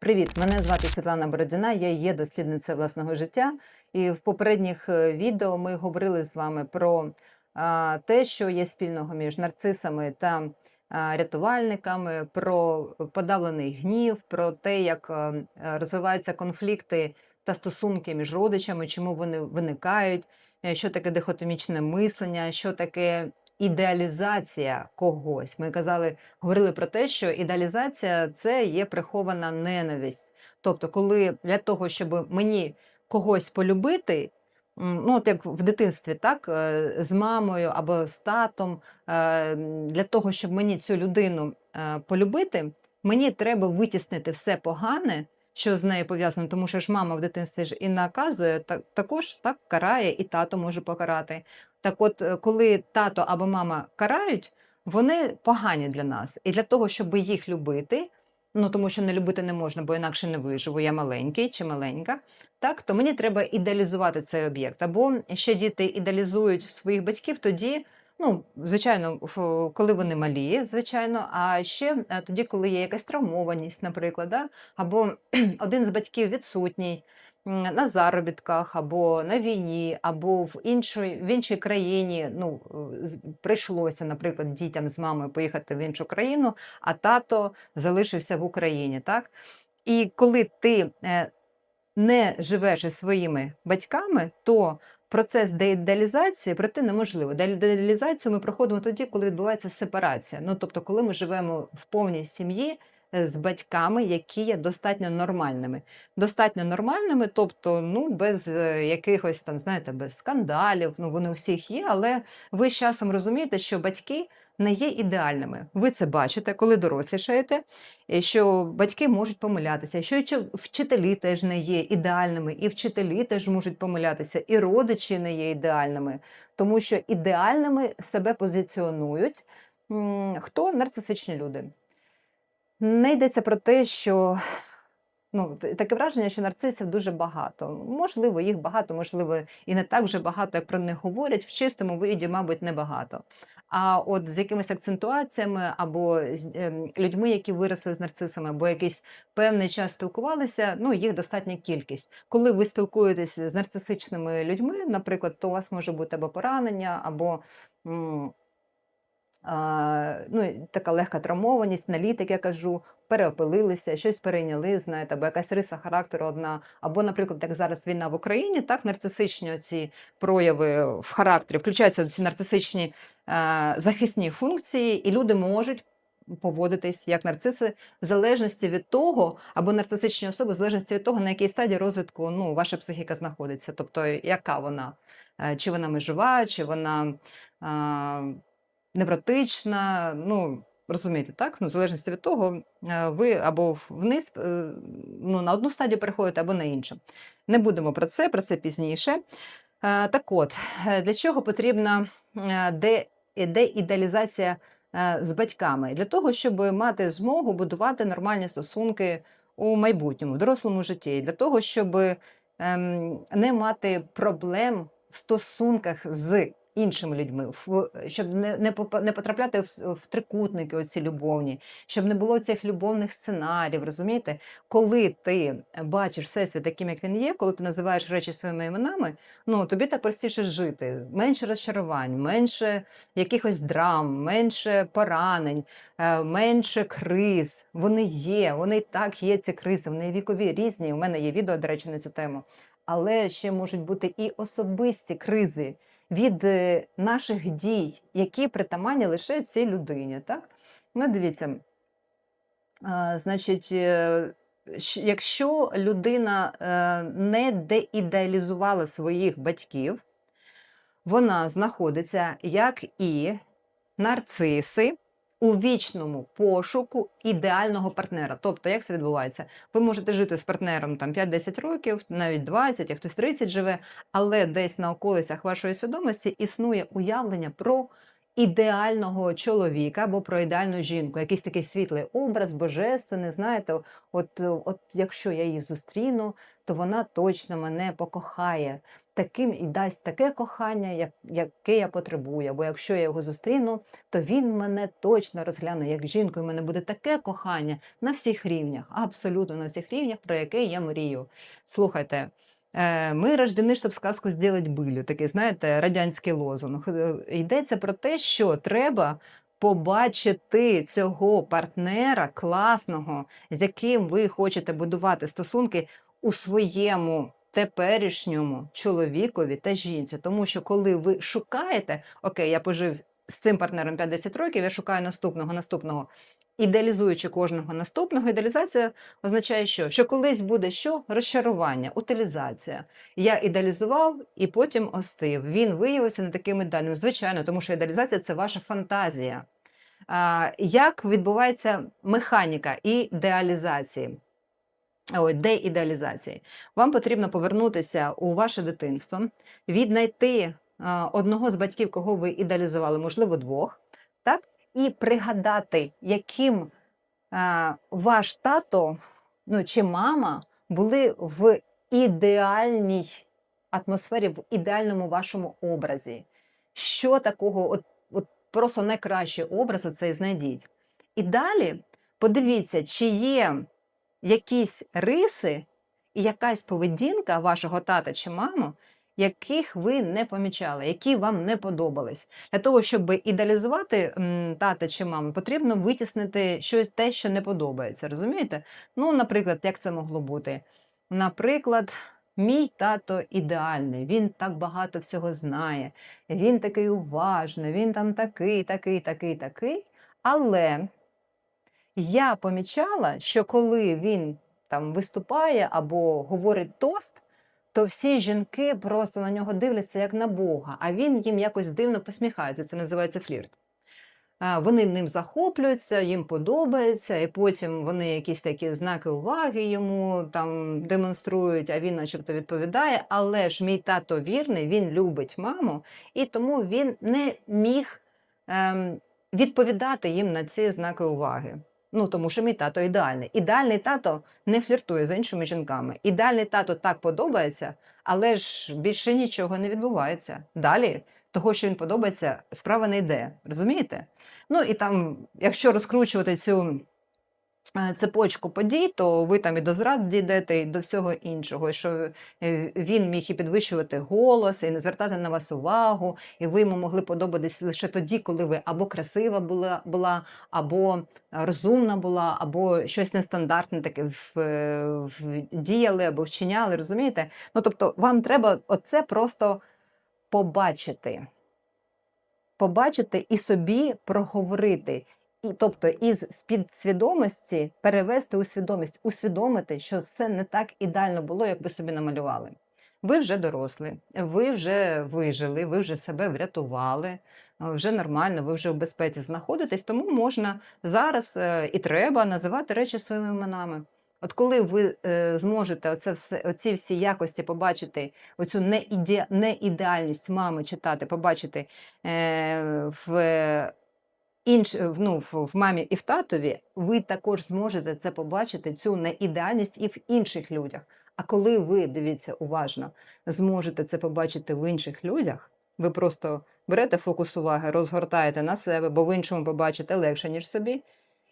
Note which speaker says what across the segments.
Speaker 1: Привіт, мене звати Світлана Бородіна, я є дослідниця власного життя. І в попередніх е, відео ми говорили з вами про те, що є спільного між нарцисами та рятувальниками, про подавлений гнів, про те, як е, розвиваються конфлікти та стосунки між родичами, чому вони виникають, е, що таке дихотомічне мислення, що таке ідеалізація когось. Ми казали, говорили про те, що ідеалізація це є прихована ненависть. Тобто, коли для того, щоб мені когось полюбити, ну от як в дитинстві, так, е, з мамою або з татом, е, для того, щоб мені цю людину е, полюбити, мені треба витіснити все погане. Що з нею пов'язано, тому що ж мама в дитинстві ж і наказує, так, також так карає, і тато може покарати. Так от, е, коли тато або мама карають, вони погані для нас. І для того, щоб їх любити, ну тому що не любити не можна, бо інакше не виживу, я маленький чи маленька, так, то мені треба ідеалізувати цей об'єкт. Або ще діти ідеалізують своїх батьків тоді. Ну, звичайно, коли вони малі, звичайно, а ще е, тоді, коли є якась травмованість, наприклад, да? або один з батьків відсутній, на заробітках, або на війні, або в іншій, в іншій країні. Ну, е, прийшлося, наприклад, дітям з мамою поїхати в іншу країну, а тато залишився в Україні. Так? І коли ти е, не живеш із своїми батьками, то процес деідеалізації пройти неможливо. Деідеалізацію ми проходимо тоді, коли відбувається сепарація. Ну тобто, коли ми живемо в повній сім'ї з батьками, які є достатньо нормальними. Достатньо нормальними, тобто, ну, без е, якихось там, знаєте, без скандалів, ну вони у всіх є, але ви з часом розумієте, що батьки не є ідеальними. Ви це бачите, коли дорослішаєте, що батьки можуть помилятися, що і чи- вчителі теж не є ідеальними, і вчителі теж можуть помилятися, і родичі не є ідеальними, тому що ідеальними себе позиціонують хто нарцисичні люди. Не йдеться про те, що ну, таке враження, що нарцисів дуже багато. Можливо, їх багато, можливо, і не так вже багато, як про них говорять. В чистому вигляді, мабуть, небагато. А от з якимись акцентуаціями або з ем, людьми, які виросли з нарцисами, або якийсь певний час спілкувалися, ну їх достатня кількість. Коли ви спілкуєтесь з нарцисичними людьми, наприклад, то у вас може бути або поранення, або ну, така легка травмованість, наліт, як я кажу, переопилилися, щось перейняли, знаєте, або якась риса характеру одна, або, наприклад, як зараз війна в Україні, так нарцисичні ці прояви в характері, включаються ці нарцисичні е, захисні функції, і люди можуть. Поводитись як нарциси в залежності від того, або нарцисичні особи, в залежності від того, на якій стадії розвитку ну, ваша психіка знаходиться. Тобто, яка вона, Е, чи вона межова, чи вона а, невротична, ну, розумієте, так? Ну, в залежності від того, е, ви або вниз е, ну, на одну стадію переходите, або на іншу. Не будемо про це, про це пізніше. Е, Так от, для чого потрібна де, деідеалізація з батьками? Для того, щоб мати змогу будувати нормальні стосунки у майбутньому, в дорослому житті, для того, щоб ем, не мати проблем в стосунках з іншими людьми, в, щоб не, не, не потрапляти в, в трикутники оці любовні, щоб не було цих любовних сценаріїв, розумієте? Коли ти бачиш всесвіт таким, як він є, коли ти називаєш речі своїми іменами, ну тобі так простіше жити, менше розчарувань, менше якихось драм, менше поранень, е, менше криз. Вони є, вони і так є ці кризи, вони вікові різні. У мене є відео, до речі, на цю тему. Але ще можуть бути і особисті кризи від е, наших дій, які притаманні лише цій людині. Так? Ну, дивіться, значить, е, якщо людина е, не деідеалізувала своїх батьків, вона знаходиться, як і нарциси, у вічному пошуку ідеального партнера. Тобто, як це відбувається? Ви можете жити з партнером там 5-10 років, навіть 20, а хтось 30 живе, але десь на околицях вашої свідомості існує уявлення про ідеального чоловіка або про ідеальну жінку, якийсь такий світлий образ, божественний. Знаєте, от, от якщо я її зустріну, то вона точно мене покохає. Таким і дасть таке кохання, як, яке я потребую. Або якщо я його зустріну, то він мене точно розгляне як жінку, і в мене буде таке кохання на всіх рівнях, абсолютно на всіх рівнях, про яке я мрію. Слухайте. е, Ми рождені, щоб сказку зробити билю. Такий, знаєте, радянський лозунг. Е, Йдеться про те, що треба побачити цього партнера класного, з яким ви хочете будувати стосунки у своєму теперішньому чоловікові та жінці. Тому що коли ви шукаєте, окей, я пожив з цим партнером 50 років, я шукаю наступного, наступного. Ідеалізуючи кожного наступного, ідеалізація означає, що? Що колись буде що? Розчарування, утилізація. Я ідеалізував і потім остив. Він виявився не таким ідеальним. Звичайно, тому що ідеалізація це ваша фантазія. А, як відбувається механіка ідеалізації? Ой, деідеалізації. Вам потрібно повернутися у ваше дитинство, віднайти а, одного з батьків, кого ви ідеалізували, можливо, двох, так? і пригадати, яким а, ваш тато ну, чи мама були в ідеальній атмосфері, в ідеальному вашому образі. Що такого, от, от просто найкращий образ оцей знайдіть. І далі подивіться, чи є якісь риси і якась поведінка вашого тата чи мами, яких ви не помічали, які вам не подобались. Для того, щоб ідеалізувати тата чи маму, потрібно витіснити щось те, що не подобається. Розумієте? Ну, наприклад, як це могло бути? Наприклад, мій тато ідеальний, він так багато всього знає, він такий уважний, він там такий, такий, такий, такий. Але я помічала, що коли він там виступає або говорить тост, то всі жінки просто на нього дивляться як на Бога, а він їм якось дивно посміхається. Це називається флірт. Вони ним захоплюються, їм подобається, і потім вони якісь такі знаки уваги йому там демонструють, а він, начебто, відповідає. Але ж мій тато вірний, він любить маму, і тому він не міг ем, відповідати їм на ці знаки уваги. Ну, тому що мій тато ідеальний. Ідеальний тато не фліртує з іншими жінками. Ідеальний тато так подобається, але ж більше нічого не відбувається. Далі того, що він подобається, справа не йде. Розумієте? Ну і там, якщо розкручувати цю цепочку подій, то ви там і до зрад дійдете, і до всього іншого. І що е, він міг і підвищувати голос, і не звертати на вас увагу, і ви йому могли подобатись лише тоді, коли ви або красива була, була або розумна була, або щось нестандартне таке е, діяли або вчиняли, розумієте? Ну тобто, вам треба оце просто побачити. Побачити і собі проговорити. І, тобто, із підсвідомості перевести у свідомість, усвідомити, що все не так ідеально було, як ви собі намалювали. Ви вже доросли, ви вже вижили, ви вже себе врятували, вже нормально, ви вже в безпеці знаходитесь, тому можна зараз е, і треба називати речі своїми іменами. От коли ви е, зможете оце все, оці всі якості побачити, оцю неіде, неідеальність мами читати, побачити е, в, інш, в, ну, в, в мамі і в татові, ви також зможете це побачити, цю неідеальність і в інших людях. А коли ви, дивіться уважно, зможете це побачити в інших людях, ви просто берете фокус уваги, розгортаєте на себе, бо в іншому побачите легше, ніж собі.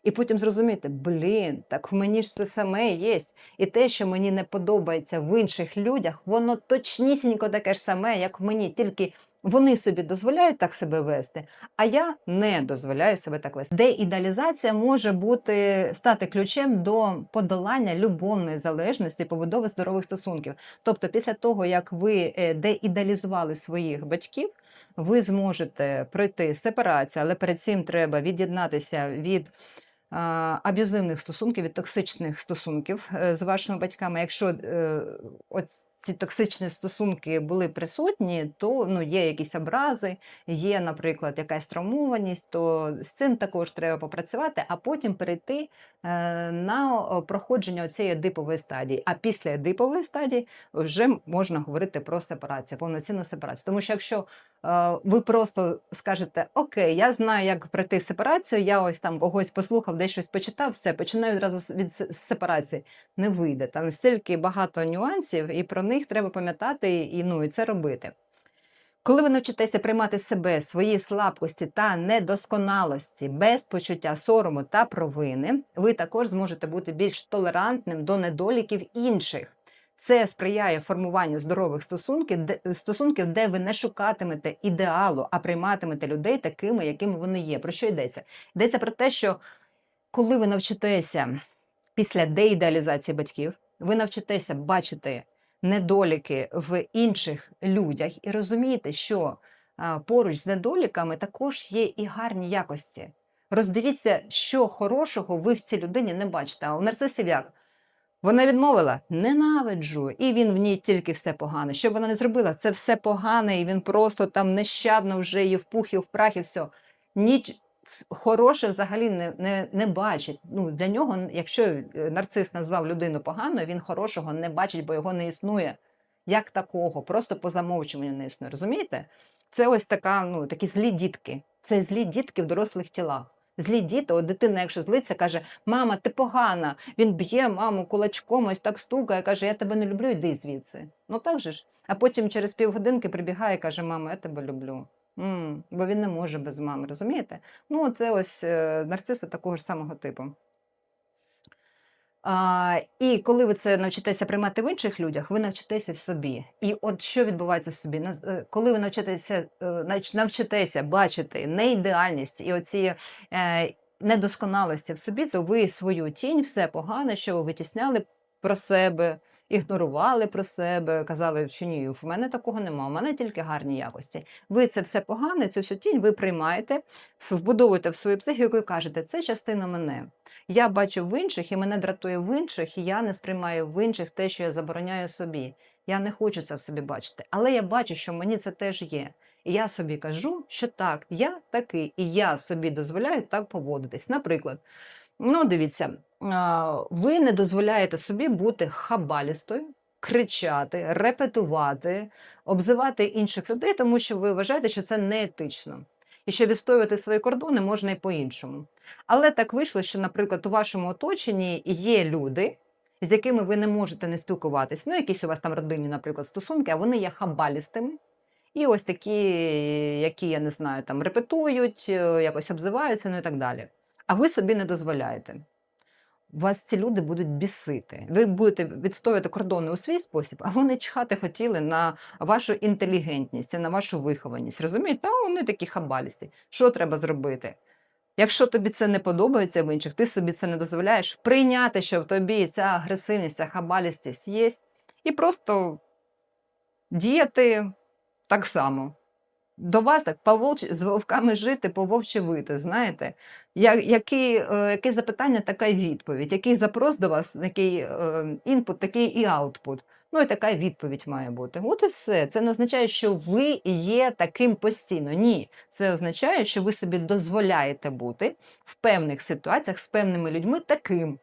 Speaker 1: І потім зрозуміти, блін, так в мені ж це саме є. І те, що мені не подобається в інших людях, воно точнісінько таке ж саме, як в мені, тільки вони собі дозволяють так себе вести, а я не дозволяю себе так вести. Деідеалізація може бути стати ключем до подолання любовної залежності, побудови здорових стосунків. Тобто, після того, як ви е, деідеалізували своїх батьків, ви зможете пройти сепарацію, але перед цим треба від'єднатися від аб'юзивних стосунків, від токсичних стосунків е, з вашими батьками. Якщо е, ці токсичні стосунки були присутні, то ну, є якісь образи, є, наприклад, якась травмованість, то з цим також треба попрацювати, а потім перейти е, на проходження цієї дипової стадії. А після дипової стадії вже можна говорити про сепарацію, повноцінну сепарацію. Тому що якщо е, ви просто скажете: Окей, я знаю, як пройти сепарацію, я ось там когось послухав, десь щось почитав, все, починаю відразу з- від сепарації. Не вийде. Там стільки багато нюансів, і про них треба пам'ятати і, ну, і це робити. Коли ви навчитеся приймати себе, свої слабкості та недосконалості без почуття сорому та провини, ви також зможете бути більш толерантним до недоліків інших. Це сприяє формуванню здорових стосунків, де, стосунків, де ви не шукатимете ідеалу, а прийматимете людей такими, якими вони є. Про що йдеться? Йдеться про те, що коли ви навчитеся після деідеалізації батьків, ви навчитеся бачити недоліки в інших людях і розумієте, що поруч з недоліками також є і гарні якості. Роздивіться, що хорошого ви в цій людині не бачите. А у нарцисів як? Вона відмовила ненавиджу, і він в ній тільки все погане. Що б вона не зробила? Це все погане, і він просто там нещадно вже і в пух, і в прах, і все. Ніч хороше взагалі не, не, не бачить. Ну, для нього, якщо е, нарцис назвав людину поганою, він хорошого не бачить, бо його не існує. Як такого, просто по замовчуванню не існує. Розумієте? Це ось така, ну, такі злі дітки. Це злі дітки в дорослих тілах. Злі діти, от дитина, якщо злиться, каже: Мама, ти погана. Він б'є маму кулачком, ось так стукає, каже, я тебе не люблю, йди звідси. Ну так же ж. А потім через півгодинки прибігає і каже, мама, я тебе люблю. М бо він не може без мами, розумієте? Ну, це ось е, нарциси такого ж самого типу. А, і коли ви це навчитеся приймати в інших людях, ви навчитеся в собі. І от що відбувається в собі? Е, Коли ви навчитеся, е, навчитеся бачити неідеальність і оці е, недосконалості в собі, це ви свою тінь, все погане, що ви витісняли про себе, ігнорували про себе, казали, що ні, в мене такого нема, у мене тільки гарні якості. Ви це все погане, цю всю тінь ви приймаєте, вбудовуєте в свою психіку і кажете, це частина мене. Я бачу в інших, і мене дратує в інших, і я не сприймаю в інших те, що я забороняю собі. Я не хочу це в собі бачити. Але я бачу, що мені це теж є. І я собі кажу, що так, я такий, і я собі дозволяю так поводитись. Наприклад, ну дивіться, ви не дозволяєте собі бути хабалістою, кричати, репетувати, обзивати інших людей, тому що ви вважаєте, що це неетично. І що відстоювати свої кордони можна і по-іншому. Але так вийшло, що, наприклад, у вашому оточенні є люди, з якими ви не можете не спілкуватись. Ну, якісь у вас там родинні, наприклад, стосунки, а вони є хабалістими. І ось такі, які, я не знаю, там репетують, е, якось обзиваються, ну і так далі. А ви собі не дозволяєте. Вас ці люди будуть бісити. Ви будете відстоювати кордони у свій спосіб, а вони чхати хотіли на вашу інтелігентність, і на вашу вихованість. Розумієте? Та вони такі хабалісті. Що треба зробити? Якщо тобі це не подобається в інших, ти собі це не дозволяєш, прийняти, що в тобі ця агресивність, ця хабалістість є, і просто діяти так само. До вас так поволчі, з вовками жити, по вити, знаєте? Е, яке запитання, така й відповідь. Який запрос до вас, який е, інпут, такий і аутпут. Ну і така відповідь має бути. От і все. Це не означає, що ви є таким постійно. Ні. Це означає, що ви собі дозволяєте бути в певних ситуаціях з певними людьми таким.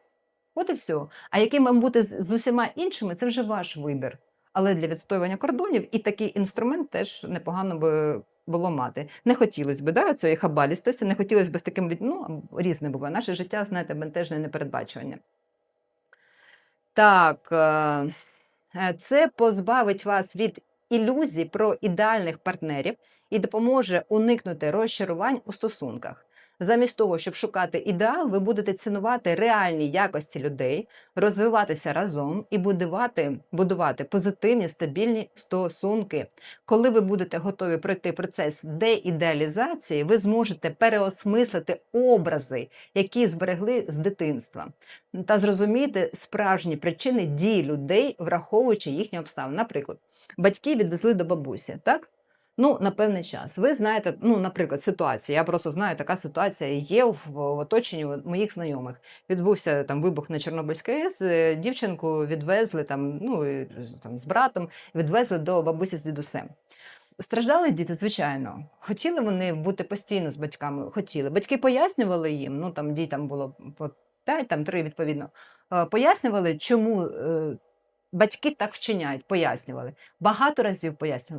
Speaker 1: От і все. А яким вам бути з усіма іншими, це вже ваш вибір. Але для відстоювання кордонів і такий інструмент теж непогано би було мати. Не хотілося б да, цієї хабалістості, не хотілося б з таким людьми. Ну, різне буває. Наше життя, знаєте, бентежне непередбачування. Так, е, е, це позбавить вас від ілюзій про ідеальних партнерів і допоможе уникнути розчарувань у стосунках. Замість того, щоб шукати ідеал, ви будете цінувати реальні якості людей, розвиватися разом і будувати, будувати позитивні стабільні стосунки. Коли ви будете готові пройти процес деідеалізації, ви зможете переосмислити образи, які зберегли з дитинства, та зрозуміти справжні причини дій людей, враховуючи їхні обставини. Наприклад, батьки відвезли до бабусі, так? Ну, на певний час. Ви знаєте, ну, наприклад, ситуація. Я просто знаю, така ситуація є в, оточенні моїх знайомих. Відбувся там вибух на Чорнобильській АЕС. е, Дівчинку відвезли там, ну там з братом, відвезли до бабусі з дідусем. Страждали діти, звичайно. Хотіли вони бути постійно з батьками? Хотіли. Батьки пояснювали їм, ну там дітям було по 5, там 3, відповідно. е, Пояснювали, чому е, Батьки так вчиняють, пояснювали. Багато разів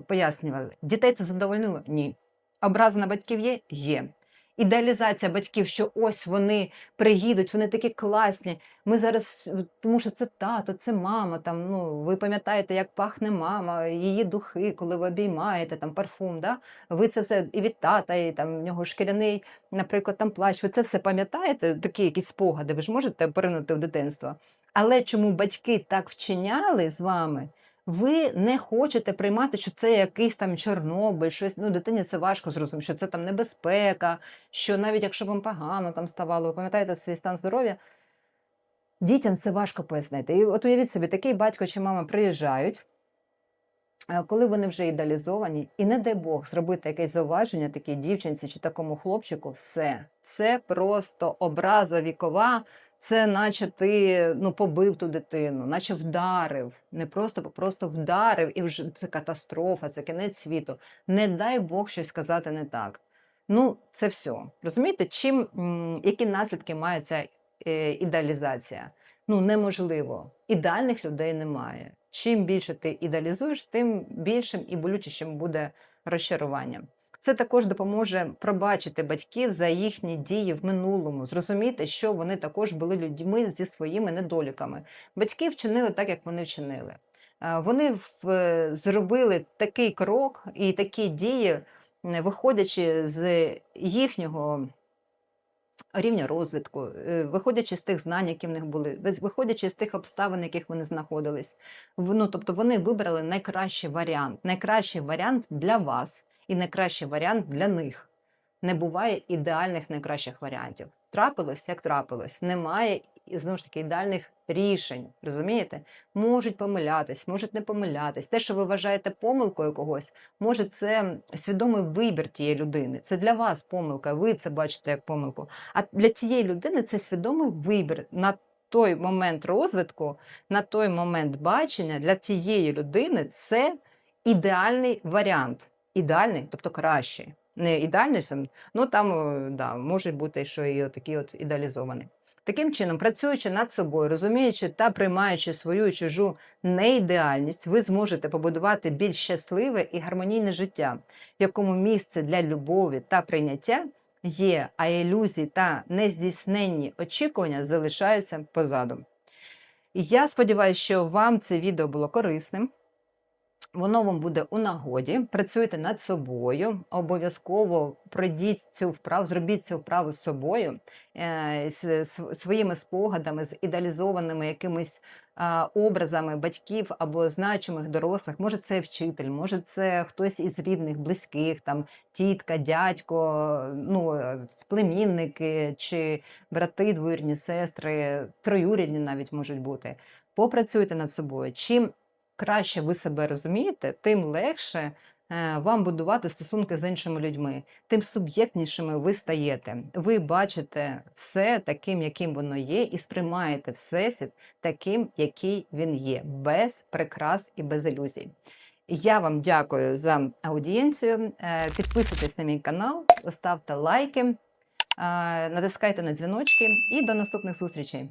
Speaker 1: пояснювали. Дітей це задовольнило? Ні. Образи на батьків є? Є. Ідеалізація батьків, що ось вони приїдуть, вони такі класні. Ми зараз, тому що це тато, це мама. Там, ну, ви пам'ятаєте, як пахне мама, її духи, коли ви обіймаєте там парфум. Да? Ви це все і від тата, і там в нього шкіряний, наприклад, там плащ. Ви це все пам'ятаєте? Такі якісь спогади, ви ж можете поринути в дитинство. Але чому батьки так вчиняли з вами? Ви не хочете приймати, що це якийсь там Чорнобиль, щось ну дитині це важко зрозуміти, що це там небезпека, що навіть якщо вам погано там ставало, ви пам'ятаєте свій стан здоров'я. Дітям це важко пояснити. І от уявіть собі, такий батько чи мама приїжджають, коли вони вже ідеалізовані, і не дай Бог зробити якесь зауваження такій дівчинці чи такому хлопчику, все. Це просто образа вікова. Це наче ти ну, побив ту дитину, наче вдарив. Не просто, просто вдарив, і вже це катастрофа, це кінець світу. Не дай Бог щось сказати не так. Ну, це все. Розумієте, чим, які наслідки має ця е, ідеалізація? Ну, неможливо. Ідеальних людей немає. Чим більше ти ідеалізуєш, тим більшим і болючішим буде розчарування. Це також допоможе пробачити батьків за їхні дії в минулому, зрозуміти, що вони також були людьми зі своїми недоліками. Батьки вчинили так, як вони вчинили. Е, Вони зробили такий крок і такі дії, виходячи з їхнього рівня розвитку, е, виходячи з тих знань, які в них були, виходячи з тих обставин, в яких вони знаходились. Ну, тобто вони вибрали найкращий варіант, найкращий варіант для вас і найкращий варіант для них. Не буває ідеальних найкращих варіантів. Трапилось, як трапилось. Немає знову ж таки ідеальних рішень. Розумієте? Можуть помилятись, можуть не помилятись. Те, що ви вважаєте помилкою когось, може, це свідомий вибір тієї людини. Це для вас помилка, ви це бачите як помилку. А для тієї людини це свідомий вибір на той момент розвитку, на той момент бачення для тієї людини це ідеальний варіант. Ідеальний, тобто кращий. Не ідеальний, ну там е, да, може бути, що і такий от ідеалізований. Таким чином, працюючи над собою, розуміючи та приймаючи свою чужу неідеальність, ви зможете побудувати більш щасливе і гармонійне життя, в якому місце для любові та прийняття є, а ілюзії та нездійсненні очікування залишаються позаду. І Я сподіваюся, що вам це відео було корисним. Воно вам буде у нагоді. Працюйте над собою, обов'язково пройдіть цю вправу, зробіть цю вправу з собою, е, з своїми спогадами, з ідеалізованими якимись образами батьків або значимих дорослих. Може, це вчитель, може, це хтось із рідних, близьких, там тітка, дядько, ну, е, племінники чи брати, двоюрідні сестри, троюрідні навіть можуть бути. Попрацюйте над собою. Чим краще ви себе розумієте, тим легше е, вам будувати стосунки з іншими людьми, тим суб'єктнішими ви стаєте. Ви бачите все таким, яким воно є, і сприймаєте всесвіт таким, який він є, без прикрас і без ілюзій. Я вам дякую за аудієнцію. Е, Підписуйтесь на мій канал, ставте лайки, е, натискайте на дзвіночки і до наступних зустрічей.